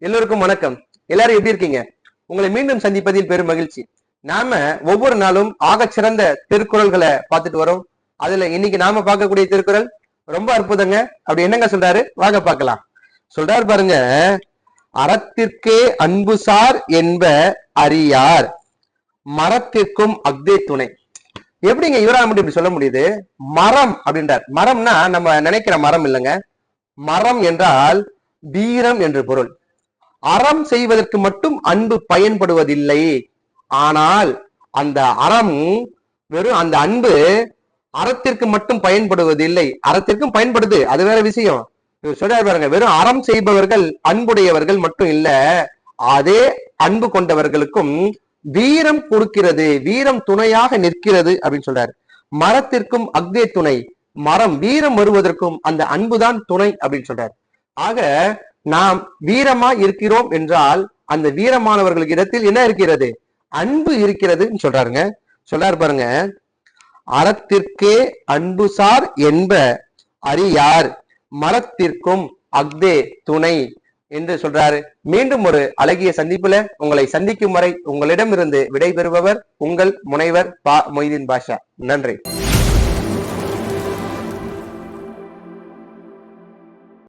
எல்லோருக்கும் வணக்கம். எல்லாரும் எப்படி இருக்கீங்க? உங்களை மீண்டும் சந்திப்பதில் பெரும் மகிழ்ச்சி. நாம ஒவ்வொரு நாளும் ஆக சிறந்த திருக்குறள்களை பார்த்துட்டு வரோம். அதுல இன்னைக்கு நாம பார்க்கக்கூடிய திருக்குறள் ரொம்ப அற்புதங்க. அப்படி என்னங்க சொல்றாரு? வாங்க பார்க்கலாம். சொல்றாரு பாருங்க. அறத்திற்கே அன்புசார் என்ப அறியார். மரத்திற்கும் அக்தே துணை. எப்படிங்க இவரா மட்டும் இப்படி சொல்ல முடியுது? மரம் அப்படின்றார். மரம்னா நம்ம நினைக்கிற மரம் இல்லைங்க. மரம் என்றால் வீரம் என்று பொருள். அறம் செய்வதற்கு மட்டும் அன்பு பயன்படுவதில்லை. ஆனால் அந்த அறம் வெறும் அந்த அன்பு அறத்திற்கு மட்டும் பயன்படுவதில்லை. அறத்திற்கும் பயன்படுது. அது வேற விஷயம். இவர் சொல்றாரு பாருங்க வெறும் அறம் செய்பவர்கள் அன்புடையவர்கள் மட்டும் இல்ல அதே அன்பு கொண்டவர்களுக்கும் வீரம் கொடுக்கிறது. வீரம் துணையாக நிற்கிறது அப்படின்னு சொல்றாரு. மரத்திற்கும் அக்னே துணை. மரம் வீரம் வருவதற்கும் அந்த அன்புதான் துணை அப்படின்னு சொல்றாரு. ஆக நாம் வீரமா இருக்கிறோம் என்றால் அந்த வீரமானவர்களுக்கு இடத்தில் என்ன இருக்கிறது? அன்பு இருக்கிறதுன்னு சொல்றாருங்க. சொல்றாரு பாருங்க. அறத்திற்கே அன்புசார் என்ப அறியார் மரத்திற்கும் அக்தே துணை என்று சொல்றாரு. மீண்டும் ஒரு அழகிய சந்திப்புல உங்களை சந்திக்கும் வரை உங்களிடமிருந்து விடைபெறுபவர் உங்கள் முனைவர் பா மொய்தீன் பாஷா. நன்றி.